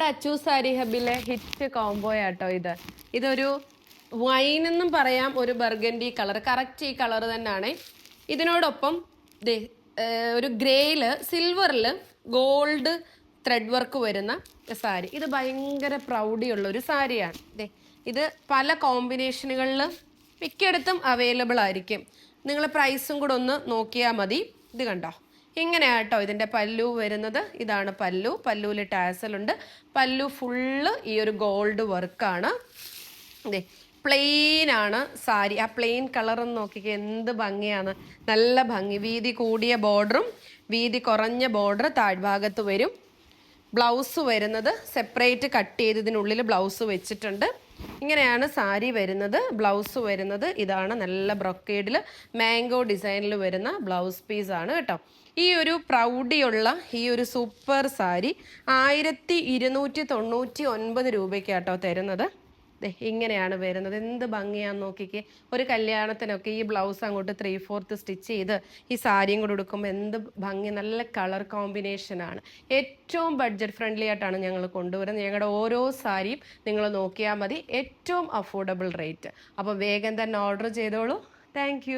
നമ്മുടെ അച്ചു സാരി ഹബിലെ hit combo ആട്ടോ ഇത്. ഇതൊരു വൈൻ എന്നും പറയാം ഒരു ബർഗൻഡി കളർ കറക്റ്റ് ഈ കളർ തന്നെയാണ് ഇതിനോടൊപ്പം ഒരു ഗ്രേയിൽ സിൽവറിൽ ഗോൾഡ് ത്രെഡ് വർക്ക് വരുന്ന സാരി. ഇത് ഭയങ്കര പ്രൗഢിയുള്ള ഒരു സാരിയാണ്. ദേ ഇത് പല കോമ്പിനേഷനുകളിൽ മിക്കയിടത്തും അവൈലബിൾ ആയിരിക്കും. നിങ്ങൾ പ്രൈസും കൂടെ ഒന്ന് നോക്കിയാൽ മതി. ഇത് കണ്ടോ? ഇങ്ങനെയാട്ടോ ഇതിന്റെ പല്ലു വരുന്നത്. ഇതാണ് പല്ലു. പല്ലുവിൽ ടാസൽ ഉണ്ട്. പല്ലു ഫുള്ള് ഈ ഒരു ഗോൾഡ് വർക്കാണ് അതെ പ്ലെയിൻ ആണ് സാരി. ആ പ്ലെയിൻ കളർ നോക്കിക്കേ എന്ത് ഭംഗിയാണ്. നല്ല ഭംഗി. വീതി കൂടിയ ബോർഡറും വീതി കുറഞ്ഞ ബോർഡർ താഴ്ഭാഗത്ത് വരും. ബ്ലൗസ് വരുന്നത് സെപ്പറേറ്റ് കട്ട് ചെയ്തതിനുള്ളിൽ ബ്ലൗസ് വെച്ചിട്ടുണ്ട്. ഇങ്ങനെയാണ് സാരി വരുന്നത് ബ്ലൗസ് വരുന്നത്. ഇതാണ് നല്ല ബ്രൊക്കേഡിൽ മാംഗോ ഡിസൈനിൽ വരുന്ന ബ്ലൗസ് പീസ് ആണ് കേട്ടോ. ഈ ഒരു പ്രൗഢിയുള്ള ഈ ഒരു സൂപ്പർ സാരി ആയിരത്തി ഇരുന്നൂറ്റി തൊണ്ണൂറ്റി ഒൻപത് രൂപയ്ക്കാട്ടോ തരുന്നത്. ഇങ്ങനെയാണ് വരുന്നത്. എന്ത് ഭംഗിയാന്ന് നോക്കിക്കേ. ഒരു കല്യാണത്തിനൊക്കെ ഈ ബ്ലൗസ് അങ്ങോട്ട് ത്രീ ഫോർത്ത് സ്റ്റിച്ച് ചെയ്ത് ഈ സാരിയും കൂടെ എടുക്കുമ്പോൾ എന്ത് ഭംഗി നല്ല കളർ കോമ്പിനേഷനാണ് ഏറ്റവും ബഡ്ജറ്റ് ഫ്രണ്ട്ലി ആയിട്ടാണ് ഞങ്ങൾ കൊണ്ടുവരുന്നത്. ഞങ്ങളുടെ ഓരോ സാരിയും നിങ്ങൾ നോക്കിയാൽ മതി. ഏറ്റവും അഫോർഡബിൾ റേറ്റ് അപ്പോൾ വേഗം തന്നെ ഓർഡർ ചെയ്തോളൂ. താങ്ക്